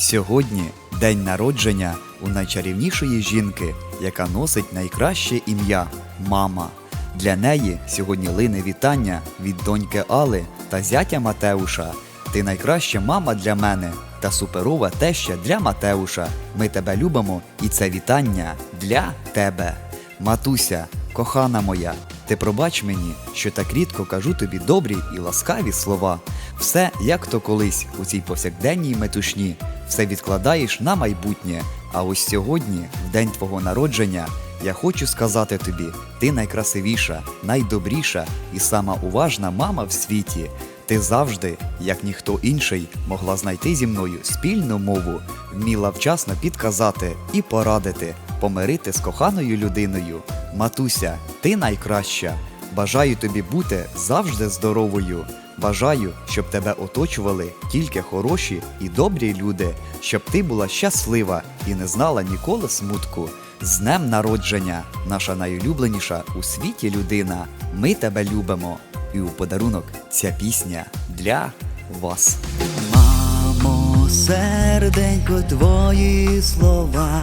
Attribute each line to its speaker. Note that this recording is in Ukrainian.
Speaker 1: Сьогодні день народження у найчарівнішої жінки, яка носить найкраще ім'я мама. Для неї сьогодні лине вітання від доньки Али та зятя Матеуша. Ти найкраща мама для мене та суперова теща для Матеуша. Ми тебе любимо, і це вітання для тебе. Матуся, кохана моя, ти пробач мені, що так рідко кажу тобі добрі і ласкаві слова. Все як то колись у цій повсякденній метушні, все відкладаєш на майбутнє. А ось сьогодні, в день твого народження, я хочу сказати тобі: ти найкрасивіша, найдобріша і сама уважна мама в світі. Ти завжди, як ніхто інший, могла знайти зі мною спільну мову, вміла вчасно підказати і порадити, помирити з коханою людиною. Матуся, ти найкраща. Бажаю тобі бути завжди здоровою. Бажаю, щоб тебе оточували тільки хороші і добрі люди, щоб ти була щаслива і не знала ніколи смутку. З днем народження, наша найулюбленіша у світі людина. Ми тебе любимо. І у подарунок ця пісня для вас. Мамо, серденько, твої слова